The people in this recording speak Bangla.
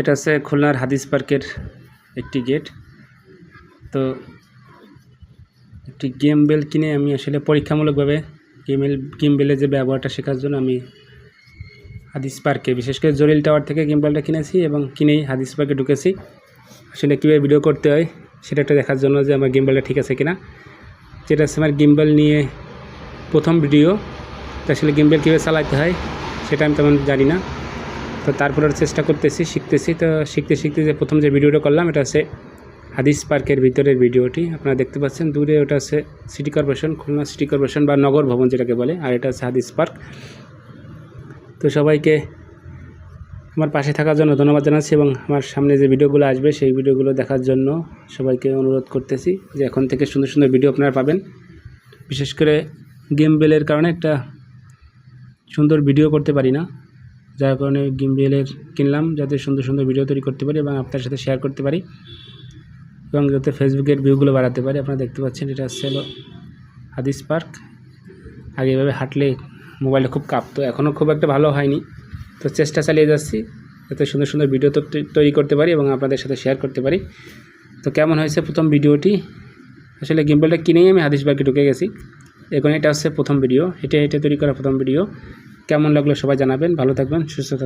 এটা হচ্ছে খুলনার হাদিস পার্কের একটি গেট। তো একটি গেম বেল কিনে আমি আসলে পরীক্ষামূলকভাবে গেমেল গেম বেলের যে ব্যবহারটা শেখার জন্য আমি হাদিস পার্কে, বিশেষ করে জলিল টাওয়ার থেকে গেম বেলটা কিনেছি এবং কিনেই হাদিস পার্কে ঢুকেছি। আসলে কীভাবে ভিডিও করতে হয় সেটা একটা দেখার জন্য যে আমার গেম বেলটা ঠিক আছে কিনা। যেটা হচ্ছে আমার বেল নিয়ে প্রথম ভিডিও, তো আসলে গেম বেল কীভাবে চালাতে হয় সেটা আমি তেমন জানি না। তো তারপরে চেষ্টা করতেছি, শিখতেছি। তো শিখতে শিখতে যে প্রথম যে ভিডিওটা করলাম, এটা হচ্ছে হাদিস পার্কের ভিতরের ভিডিওটি। আপনারা দেখতে পাচ্ছেন, দূরে ওটা হচ্ছে city corporation, Khulna city corporation বা নগর ভবন যেটাকে বলে, আর এটা হচ্ছে হাদিস পার্ক। তো সবাইকে আমার পাশে থাকার জন্য ধন্যবাদ জানাচ্ছি এবং আমার সামনে যে ভিডিওগুলো আসবে, সেই ভিডিওগুলো দেখার জন্য সবাইকে অনুরোধ করতেছি যে এখন থেকে সুন্দর সুন্দর ভিডিও আপনারা পাবেন। বিশেষ করে গেম বেলের কারণে একটা সুন্দর ভিডিও করতে পারি না। যার কারণে গেম বেলের কিনলাম যাতে সুন্দর সুন্দর ভিডিও তৈরি করতে পারি এবং আপনার সাথে শেয়ার করতে পারি এবং যাতে ফেসবুকের ভিউগুলো বাড়াতে পারি। আপনারা দেখতে পাচ্ছেন এটা হচ্ছে হলো হাদিস পার্ক আগে এভাবে হাঁটলে মোবাইলটা খুব কাঁপতো এখনও খুব একটা ভালো হয়নি। তো চেষ্টা চালিয়ে যাচ্ছি, যাতে সুন্দর সুন্দর ভিডিও তৈরি করতে পারি এবং আপনাদের সাথে শেয়ার করতে পারি। তো কেমন হয়েছে প্রথম ভিডিওটি আসলে গিম্বলটা কিনেই আমি হাদিস পার্কে ঢুকে গেছি। এখন এটা হচ্ছে প্রথম ভিডিও এটা এটা তৈরি করা প্রথম ভিডিও কেমন লাগল সবাই জানাবেন ভালো থাকবেন সুস্থ থাকবেন।